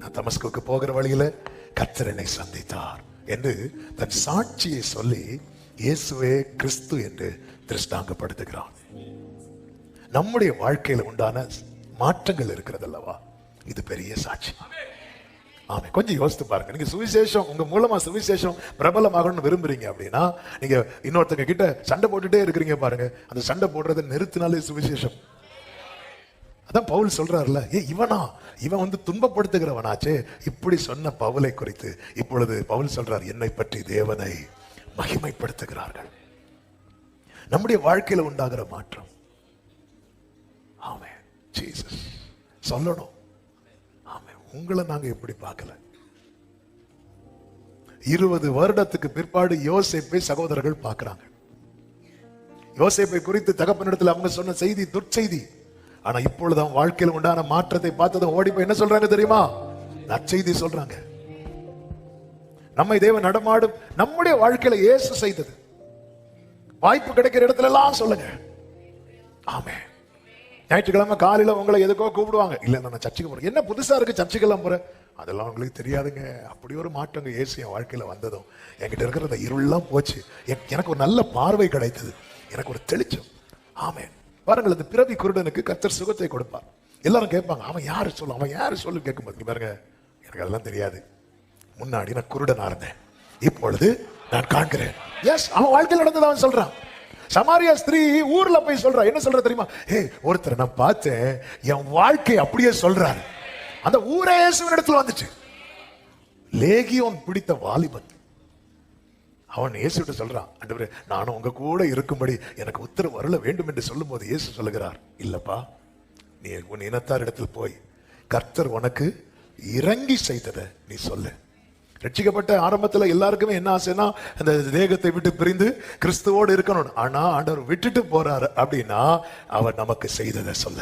நான் தமஸ்குக்கு போகிற வழியில கத்தர் என்னை சந்தித்தார் என்று தன் சாட்சியை சொல்லி இயேசுவே கிறிஸ்து என்று திருஷ்டாங்கப்படுத்துகிறான் நம்முடைய வாழ்க்கையில உண்டான மாற்றங்கள் இருக்கிறது அல்லவா இது பெரிய சாட்சி. ஆமா கொஞ்சம் யோசித்து பாருங்க. நீங்க சுவிசேஷம் உங்க மூலமா சுவிசேஷம் பிரபலமாகணும்னு விரும்புறீங்க அப்படின்னா நீங்க இன்னொருத்தங்க கிட்ட சண்டை போட்டுட்டே இருக்கிறீங்க பாருங்க. அந்த சண்டை போடுறதை நிறுத்தினாலே சுவிசேஷம். அதான் பவுல் சொல்றாருல ஏ இவனா? இவன் வந்து துன்பப்படுத்துகிறவனாச்சே. இப்படி சொன்ன பவுலை குறித்து இப்பொழுது பவுல் சொல்றார் என்னை பற்றி தேவனை மகிமைப்படுத்துகிறார்கள். நம்முடைய வாழ்க்கையில உண்டாகிற மாற்றம். ஆமே ஜீசஸ் சொல்லணும். ஆமே உங்களை நாங்க எப்படி பார்க்கல? இருபது வருடத்துக்கு பிற்பாடு யோசிப்பை சகோதரர்கள் பார்க்கறாங்க. யோசேப்பை குறித்து தகப்பனிடத்தில் அவங்க சொன்ன செய்தி துர்ச்செய்தி. ஆனா இப்பொழுது அவன் வாழ்க்கையில் உண்டான மாற்றத்தை பார்த்ததும் ஓடி போய் என்ன சொல்றாங்க தெரியுமா? நற்செய்தி சொல்றாங்க. நம்மை தேவன் நடமாடும் நம்முடைய வாழ்க்கையில இயேசு செய்தது. வாய்ப்பு கிடைக்கிற இடத்துல எல்லாம் சொல்லுங்க. ஆமே. ஞாயிற்றுக்கிழமை காலையில உங்களை எதுக்கோ கூப்பிடுவாங்க. இல்ல நான் சர்ச்சுக்கு போறேன். என்ன புதுசா இருக்கு சர்ச்சுக்கெல்லாம் போறேன் அதெல்லாம் உங்களுக்கு தெரியாதுங்க. அப்படி ஒரு மாற்றங்க இயேசு என் வாழ்க்கையில வந்ததும் என்கிட்ட இருக்கிற இருள்லாம் இருளெல்லாம் போச்சு எனக்கு ஒரு நல்ல பார்வை கிடைத்தது. எனக்கு ஒரு தெளிச்சம். ஆமேன் பாருங்கள் அந்த பிறவி குருடனுக்கு கத்தர் சுகத்தை கொடுப்பார். எல்லாரும் கேட்பாங்க அவன் யாரு? சொல்லும் அவன் யாரு? சொல்லு கேட்கும்போது போது பாருங்க எனக்கு அதெல்லாம் தெரியாது. முன்னாடி நான் குருடனா இருந்தேன். இப்பொழுது நான் காண்கிறேன். எஸ் அவன் வாழ்க்கையில் நடந்தது அவன் சொல்றான். சமாரியா ஸ்திரீ ஊர்ல போய் சொல்றா. என்ன சொல்ற தெரியுமா? ஏ ஒருத்தர் நான் பார்த்தேன் என் வாழ்க்கை அப்படியே சொல்றாரு. அந்த ஊரே இயேசுவின் இடத்துல வந்துச்சு. லேகியோன் பிடித்த வாலிபன். அவன் இயேசுகிட்ட சொல்றான் ஆண்டவரே நானும் உங்க கூட இருக்கும்படி எனக்கு உத்தரவு வரல வேண்டும் என்று சொல்லும்போது இயேசு சொல்லுகிறார் இல்லப்பா நீ உன் இனத்தார் இடத்தில் போய் கர்த்தர் உனக்கு இறங்கி செய்ததை நீ சொல்லு. ரட்சிக்கப்பட்ட ஆரம்பத்தில் எல்லாருக்குமே என்ன ஆசைன்னா அந்த தேகத்தை விட்டு பிரிந்து கிறிஸ்துவோடு இருக்கணும் ஆனால் ஆண்டவர் விட்டுட்டு போறாரு அப்படின்னா அவர் நமக்கு செய்ததை சொல்ல.